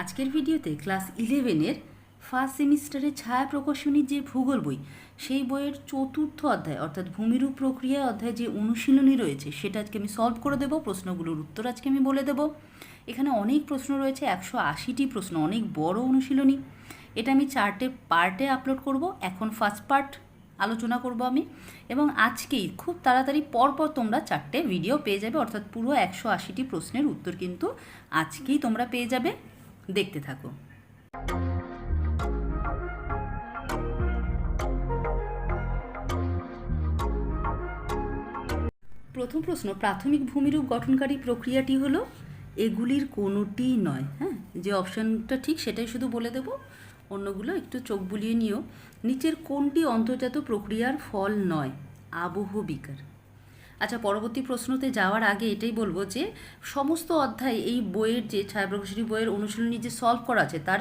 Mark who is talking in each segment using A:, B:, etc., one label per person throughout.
A: আজকের ভিডিওতে ক্লাস ইলেভেনের ফার্স্ট সেমিস্টারের ছায়া প্রকাশনীর যে ভূগোল বই, সেই বইয়ের চতুর্থ অধ্যায়, অর্থাৎ ভূমিরূপ প্রক্রিয়া অধ্যায় যে অনুশীলনী রয়েছে, সেটা আজকে আমি সলভ করে দেবো। প্রশ্নগুলোর উত্তর আজকে আমি বলে দেবো। এখানে অনেক প্রশ্ন রয়েছে, একশো আশিটি প্রশ্ন, অনেক বড় অনুশীলনী। এটা আমি চারটে পার্টে আপলোড করব। এখন ফার্স্ট পার্ট আলোচনা করব আমি। এবং আজকেই খুব তাড়াতাড়ি পরপর তোমরা চারটে ভিডিও পেয়ে যাবে, অর্থাৎ পুরো একশো আশিটি প্রশ্নের উত্তর কিন্তু আজকেই তোমরা পেয়ে যাবে। দেখতে থাকো। প্রথম প্রশ্ন, প্রাথমিক ভূমিরূপ গঠনকারী প্রক্রিয়াটি হলো, এগুলির কোনোটি নয় হ্যাঁ? যে অপশানটা ঠিক সেটাই শুধু বলে দেব। অন্যগুলো একটু চোখ বুলিয়ে নিও। নিচের কোনটি অন্তর্জাত প্রক্রিয়ার ফল নয়? আবহ বিকার। আচ্ছা পরবর্তী প্রশ্নতে যাওয়ার আগে এটাই বলব যে, সমস্ত অধ্যায় এই বইয়ের যে ছায়াপ্রকাশনী বইয়ের অনুশীলনী যে সলভ করা আছে, তার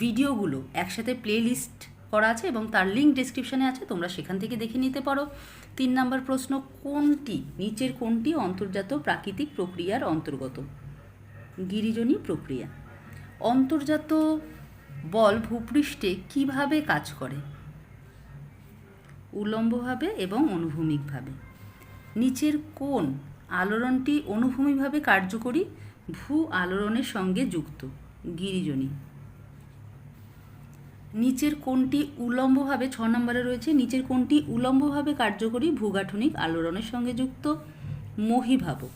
A: ভিডিওগুলো একসাথে প্লে লিস্ট করা আছে এবং তার লিঙ্ক ডিসক্রিপশানে আছে, তোমরা সেখান থেকে দেখে নিতে পারো। তিন নম্বর প্রশ্ন, কোনটি, নিচের কোনটি অন্তর্জাত প্রাকৃতিক প্রক্রিয়ার অন্তর্গত? গিরিজনী প্রক্রিয়া। অন্তর্জাত বল ভূপৃষ্ঠে কীভাবে কাজ করে? উলম্বভাবে এবং অনুভূমিকভাবে। নিচের কোন আলোড়নটি অনুভূমিভাবে কার্যকরী ভূ আলোড়নের সঙ্গে যুক্ত, গিরিজনী। নিচের কোনটি উলম্বভাবে, ছ নম্বরে রয়েছে, নিচের কোনটি উলম্বভাবে কার্যকরী ভূগাঠনিক আলোড়নের সঙ্গে যুক্ত, মহিভাবক।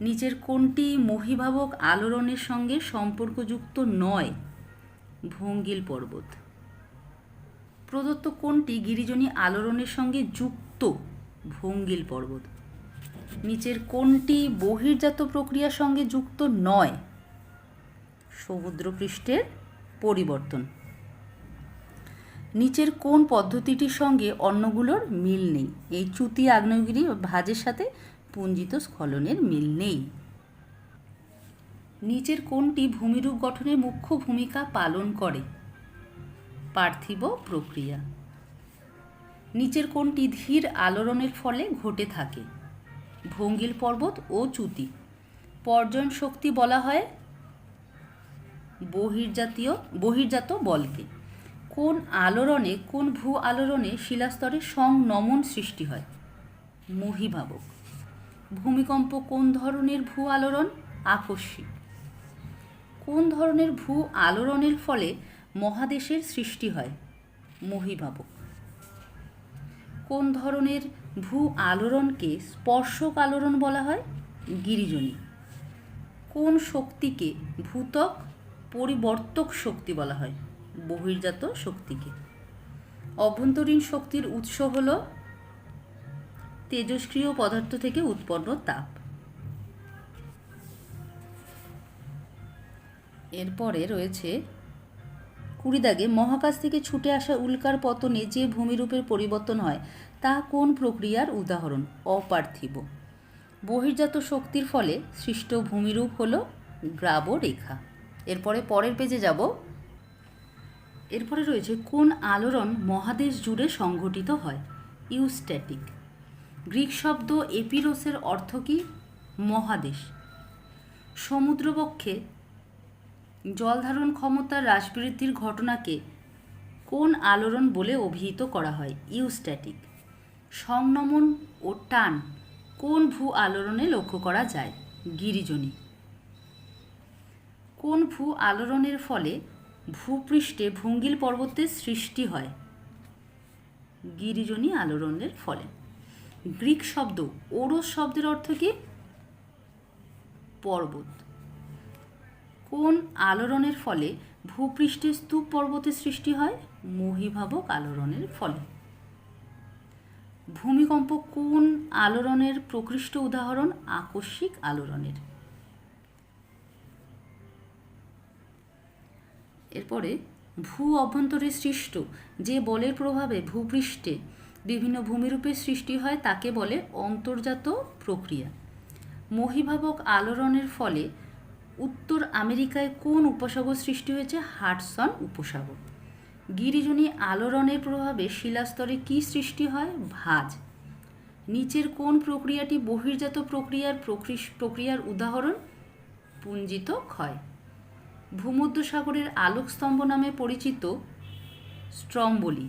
A: নিচের কোনটি মহিভাবক আলোড়নের সঙ্গে সম্পর্কযুক্ত নয়, ভঙ্গিল পর্বত। প্রদত্ত কোনটি গিরিজনী আলোড়নের সঙ্গে যুক্ত ভঙ্গিল পর্বত। নিচের কোনটি বহির্জাত প্রক্রিয়ার সঙ্গে যুক্ত নয়? সমুদ্রপৃষ্ঠের পরিবর্তন। নিচের কোন পদ্ধতিটির সঙ্গে অন্যগুলোর মিল নেই? এই চ্যুতি আগ্নেয়গিরি ভাজের সাথে পুঞ্জিত স্খলনের মিল নেই। নিচের কোনটি ভূমিরূপ গঠনে মুখ্য ভূমিকা পালন করে? পার্থিব প্রক্রিয়া। নিচের কোনটি ধীর আলোড়নের ফলে ঘটে থাকে। ভঙ্গিল পর্বত ও চ্যুতি পর্যয়ন শক্তি বলা হয় বহির্জাতীয়, বহির্জাত বলকে। কোন আলোড়নে কোন ভূ আলোড়নে শিলাস্তরে সংনমন সৃষ্টি হয়। মহিভাবক। ভূমিকম্প কোন ধরনের ভূ আলোড়ন, আকস্মিক। কোন ধরনের ভূ আলোড়নের ফলে মহাদেশের সৃষ্টি হয়। মহিভাবক। কোন ধরনের ভূ আলোড়নকে স্পর্শক আলোড়ন বলা হয়? গিরিজনী। কোন শক্তিকে ভূতক পরিবর্তক শক্তি বলা হয়? বহির্জাত শক্তিকে। অভ্যন্তরীণ শক্তির উৎস হল তেজস্ক্রিয় পদার্থ থেকে উৎপন্ন তাপ। এরপরে রয়েছে কুড়ি দাগে মহাকাশ থেকে ছুটে আসা উল্কার পতনে যে ভূমিরূপের পরিবর্তন হয়, তা কোন প্রক্রিয়ার উদাহরণ? অপার্থিব। বহির্জাত শক্তির ফলে সৃষ্ট ভূমিরূপ হল গ্রাব রেখা এরপরে পরের পেজে যাব। এরপরে রয়েছে, কোন আলোড়ন মহাদেশ জুড়ে সংঘটিত হয়? ইউস্ট্যাটিক। গ্রিক শব্দ এপিরোসের অর্থ কী? মহাদেশ। সমুদ্রবক্ষে জলধারণ ক্ষমতার হ্রাস বৃদ্ধির ঘটনাকে কোন আলোড়ন বলে অভিহিত করা হয়? ইউস্ট্যাটিক। সংনমন ও টান কোন ভূ আলোড়নে লক্ষ্য করা যায়? গিরিজনী। কোন ভূ আলোড়নের ফলে ভূপৃষ্ঠে ভঙ্গিল পর্বতের সৃষ্টি হয়? গিরিজনী আলোড়নের ফলে। গ্রিক শব্দ, ওরস শব্দের অর্থ কি? পর্বত। কোন আলোড়নের ফলে ভূপৃষ্ঠে স্তূপ পর্বতের সৃষ্টি হয়? মহিভাবক আলোড়নের ফলে। ভূমিকম্প কোন আলোড়নের প্রকৃষ্ট উদাহরণ? আকস্মিক আলোড়নের। এরপরে, ভূ অভ্যন্তরে সৃষ্ট যে বলের প্রভাবে ভূপৃষ্ঠে বিভিন্ন ভূমিরূপের সৃষ্টি হয়, তাকে বলে অন্তর্জাত প্রক্রিয়া। মহিভাবক আলোড়নের ফলে উত্তর আমেরিকায় কোন উপসাগর সৃষ্টি হয়েছে? হাটসন উপসাগর। গিরিজনী আলোড়নের প্রভাবে শিলাস্তরে কি সৃষ্টি হয়? ভাজ। নিচের কোন প্রক্রিয়াটি বহির্জাত প্রক্রিয়ার প্রক্রিয়ার উদাহরণ? পুঞ্জিত ক্ষয়। ভূমধ্যসাগরের আলোকস্তম্ভ নামে পরিচিত স্ট্রম্বলি।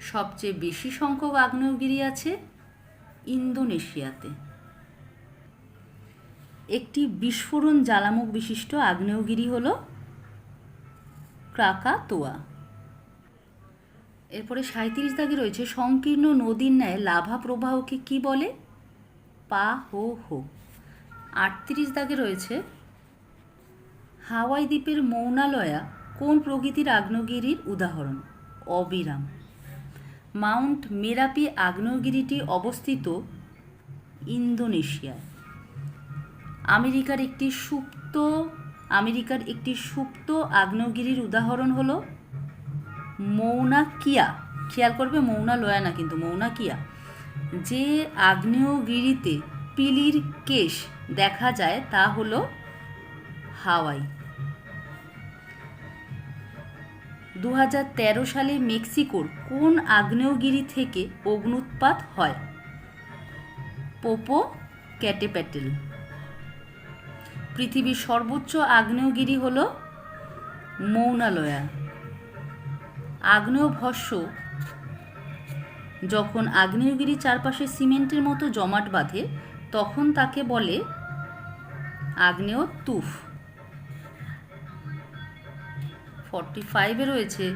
A: সবচেয়ে বেশি সংখ্যক আগ্নেয়গিরি আছে ইন্দোনেশিয়াতে। একটি বিস্ফোরণ জ্বালামুখ বিশিষ্ট আগ্নেয়গিরি হল ক্রাকাতোয়া। এরপরে সাঁত্রিশ দাগে রয়েছে সংকীর্ণ নদীর ন্যায় লাভা প্রবাহকে কি বলে? পা, হো হো। আটত্রিশ দাগে রয়েছে হাওয়াই দ্বীপের মৌনালয়া কোন প্রকৃতির আগ্নেয়গিরির উদাহরণ? অবিরাম। মাউন্ট মেরাপি আগ্নেয়গিরিটি অবস্থিত ইন্দোনেশিয়ায়। আমেরিকার একটি সুপ্ত, আমেরিকার একটি সুপ্ত আগ্নেয়গিরির উদাহরণ হলো মৌনা কিয়া। খেয়াল করবে, মৌনা লয়া না কিন্তু, মৌনা কিয়া। যে আগ্নেয়গিরিতে পিলির কেশ দেখা যায় তা হলো হাওয়াই। দু হাজার তেরো সালে মেক্সিকোর কোন আগ্নেয়গিরি থেকে অগ্নুৎপাত হয়? পোপো ক্যাটেপ্যাটেল পৃথিবীর সর্বোচ্চ আগ্নেয়গিরি হল মৌনালয়া। আগ্নেয়ভস্য যখন আগ্নেয়গিরি চারপাশে সিমেন্টের মতো জমাট বাঁধে, তখন তাকে বলে আগ্নেয় তুফ ফর্টি ফাইভে রয়েছে,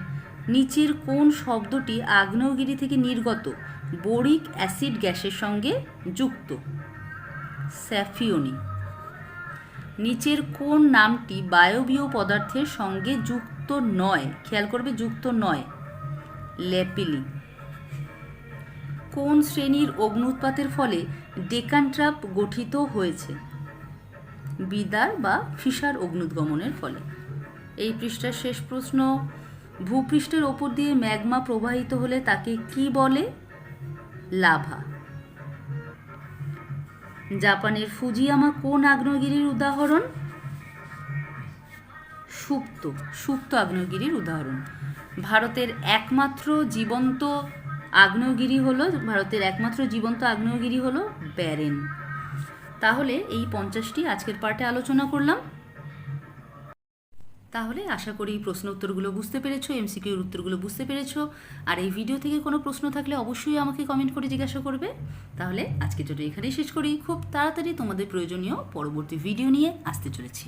A: নিচের কোন শব্দটি আগ্নেয়গিরি থেকে নির্গত বোরিক অ্যাসিড গ্যাসের সঙ্গে যুক্ত? স্যাফিওনি। নিচের কোন নামটি বায়বীয় পদার্থের সঙ্গে যুক্ত নয়। খেয়াল করবে, যুক্ত নয়। ল্যাপিলি। কোন শ্রেণির অগ্নুৎপাতের ফলে ডেকানট্রাপ গঠিত হয়েছে? বিদার বা ফিসার অগ্নুদ্গমনের ফলে। এই পৃষ্ঠার শেষ প্রশ্ন, ভূপৃষ্ঠের ওপর দিয়ে ম্যাগমা প্রবাহিত হলে তাকে কি বলে? লাভা। জাপানের ফুজিয়ামা কোন আগ্নেয়গিরির উদাহরণ? সুপ্ত সুপ্ত আগ্নেয়গিরির উদাহরণ। ভারতের একমাত্র জীবন্ত আগ্নেয়গিরি হলো, ভারতের একমাত্র জীবন্ত আগ্নেয়গিরি হলো ব্যারেন। তাহলে এই পঞ্চাশটি আজকের পার্টে আলোচনা করলাম। তাহলে আশা করি প্রশ্ন উত্তরগুলো বুঝতে পেরেছ এমসিকিউর উত্তরগুলো বুঝতে পেরেছ। আর এই ভিডিও থেকে কোনো প্রশ্ন থাকলে অবশ্যই আমাকে কমেন্ট করে জিজ্ঞাসা করবে। তাহলে আজকে জন্য এখানেই শেষ করি। খুব তাড়াতাড়ি তোমাদের প্রয়োজনীয় পরবর্তী ভিডিও নিয়ে আসতে চলেছি।